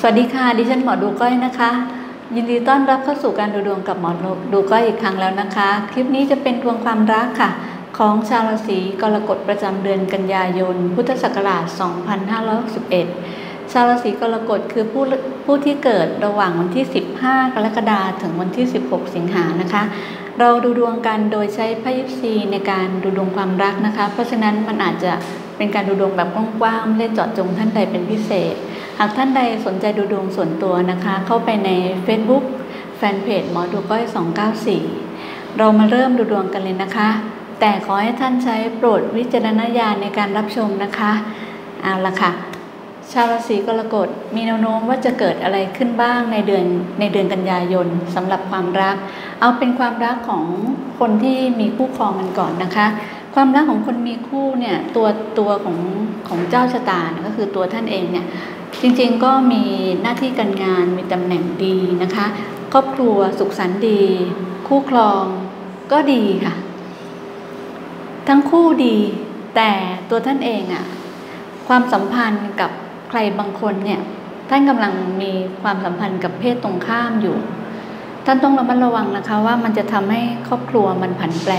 สวัสดีค่ะ ดิฉันหมอดูก้อยนะคะ ยินดีต้อนรับเข้าสู่การดูดวงกับหมอดูก้อยอีกครั้งแล้วนะคะ คลิปนี้จะเป็นดวงความรักค่ะ ของชาวราศีกรกฎประจำเดือนกันยายน พุทธศักราช 2561 ชาวราศีกรกฎคือผู้ผู้ที่เกิดระหว่างวันที่ 15 กรกฎาคมถึงวันที่ 16 สิงหานะคะ เราดูดวงกันโดยใช้ไพ่ยิปซีในการดูดวงความรักนะคะ เพราะฉะนั้นมันอาจจะเป็นการดูดวงแบบกว้างๆไม่ได้เจาะจงท่านใดเป็นพิเศษ หากท่านใดสนใจดูดวงส่วนตัวนะคะ เข้าไปใน Facebook แฟนเพจหมอดูก้อย 294 เรามาเริ่มดูดวงกันเลยนะคะ แต่ขอให้ท่านใช้โปรดวิจารณญาณในการรับชมนะคะเอาละค่ะ ชาวราศีกรกฎมีแนวโน้มว่าจะเกิดอะไรขึ้นบ้างในเดือนในเดือนกันยายนสำหรับความรัก เอาเป็นความรักของคนที่มีคู่ครองกันก่อนนะคะความรักของคนมีคู่เนี่ยตัวตัวของของเจ้าชะตาก็คือตัวท่านเองเนี่ย จริงๆก็มีหน้าที่การงานมีตำแหน่งดีนะคะ ครอบครัวสุขสันต์ดี คู่ครองก็ดีค่ะ ทั้งคู่ดีแต่ตัวท่านเองอะความสัมพันธ์กับใครบางคนเนี่ยท่านกำลังมีความสัมพันธ์กับเพศตรงข้ามอยู่ ท่านต้องระมัดระวังนะคะ ว่ามันจะทำให้ครอบครัวมันผันแปร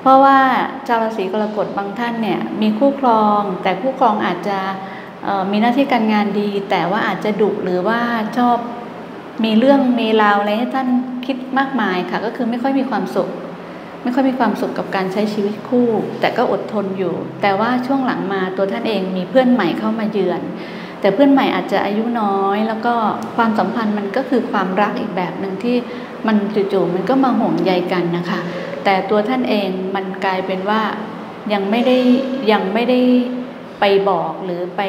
เพราะว่าชาวราศีกรกฎบางท่านเนี่ยมีคู่ครอง แต่คู่ครองอาจจะ มีหน้าที่การงานดี แต่ว่าอาจจะดุหรือว่าชอบมีเรื่องมีราวอะไรให้ท่านคิดมากมายค่ะ ก็คือไม่ค่อยมีความสุข ไม่ค่อยมีความสุขกับการใช้ชีวิตคู่ แต่ก็อดทนอยู่ แต่ว่าช่วงหลังมาตัวท่านเองมีเพื่อนใหม่เข้ามาเยือน แต่เพื่อนใหม่อาจจะอายุน้อย แล้วก็ความสัมพันธ์มันก็คือความรักอีกแบบหนึ่งที่มันจู่ๆมันก็มาห่วงใยกันนะคะ แต่ตัวท่านเองมันกลายเป็นว่ายังไม่ได้ยังไม่ได้ ไปบอกหรือไป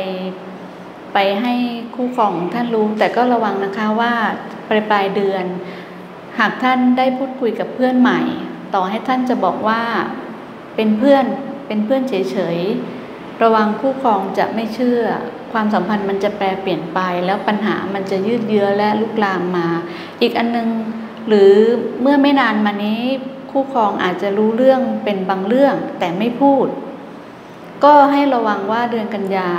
ไปให้คู่ครองท่านรู้ แต่ก็ระวังนะคะว่าปลายปลายเดือน หากท่านได้พูดคุยกับเพื่อนใหม่ ต่อให้ท่านจะบอกว่าเป็นเพื่อนเป็นเพื่อนเฉยๆระวังคู่ครองจะไม่เชื่อ ความสัมพันธ์มันจะแปรเปลี่ยนไป แล้วปัญหามันจะยืดเยื้อและลุกลามมา อีกอันนึงหรือเมื่อไม่นานมานี้คู่ครองอาจจะรู้เรื่องเป็นบางเรื่องแต่ไม่พูด ก็ให้ระวังว่าเดือนกันยา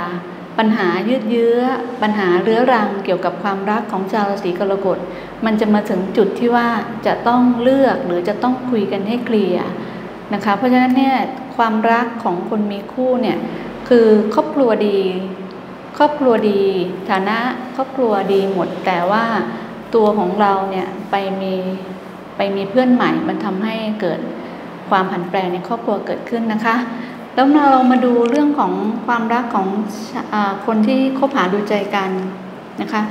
ปัญหายืดเยื้อ ปัญหาเรื้อรังเกี่ยวกับความรักของชาวราศีกรกฎมันจะมาถึงจุดที่ว่าจะต้องเลือกหรือจะต้องคุยกันให้เคลียร์นะคะเพราะฉะนั้นเนี่ยความรักของคนมีคู่เนี่ยคือครอบครัวดี ครอบครัวดีฐานะครอบครัวดีหมด แต่ว่าตัวของเราเนี่ยไปมีไปมีเพื่อนใหม่มันทำให้เกิดความผันแปรในครอบครัวเกิดขึ้นนะคะ แล้วเรามาดูเรื่องของความรักของอคนที่คบหาดูใจกันนะคะ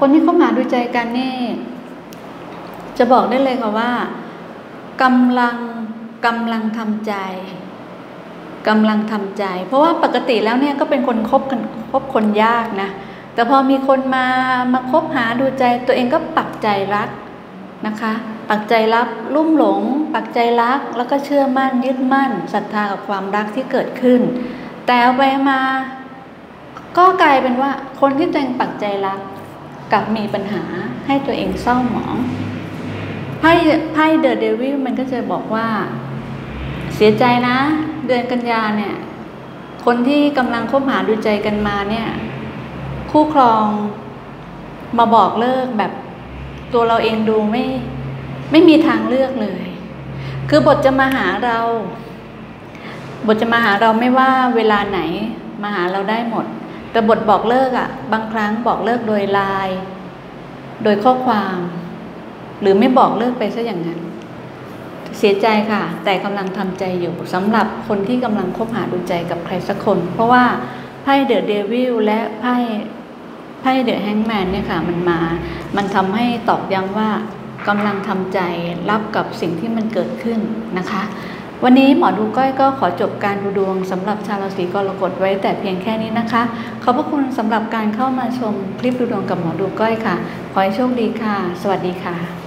คนที่คบหาดูใจกันนี่ จะบอกได้เลยค่ะว่ากำลังกำลังทำใจกำลังทำใจ เพราะว่าปกติแล้วเนี่ยก็เป็นคนคบกันคบคนยากนะแต่พอมีคนมามาคบหาดูใจตัวเองก็ปักใจรัก นะคะ ปักใจรับลุ่มหลง ปักใจรักแล้วก็เชื่อมั่นยึดมั่นศรัทธากับความรักที่เกิดขึ้น แต่ไปมา ก็กลายเป็นว่าคนที่ตัวเองปักใจรักกับมีปัญหาให้ตัวเองเศร้าหมองไพ่ไพ่เดอะเดวิลมันก็จะบอกว่า เสียใจนะ เดือนกันยาเนี่ย คนที่กำลังคบหาดูใจกันมาเนี่ย คู่ครองมาบอกเลิกแบบ ตัวเราเองดูไม่ไม่มีทางเลือกเลย คือบทจะมาหาเรา บทจะมาหาเราไม่ว่าเวลาไหนมาหาเราได้หมด แต่บทบอกเลิกอะ่ะ บางครั้งบอกเลิกโดยไลน์โดยข้อความ หรือไม่บอกเลิกไปซะอย่างนั้น เสียใจค่ะ แต่กำลังทำใจอยู่สำหรับคนที่กำลังคบหาดูใจกับใครสักคน เพราะว่าไพ่เดอะเดวิลและไพ่ พ่เดอะแฮงแมนเนี่ยค่ะมันมา มันทำให้ตอกย้ำว่ากำลังทำใจรับกับสิ่งที่มันเกิดขึ้นนะคะ วันนี้หมอดูก้อยก็ขอจบการดูดวงสำหรับชาวราศีกรกฎไว้แต่เพียงแค่นี้นะคะ ขอบพระคุณสำหรับการเข้ามาชมคลิปดูดวงกับหมอดูก้อยค่ะ ขอให้โชคดีค่ะ สวัสดีค่ะ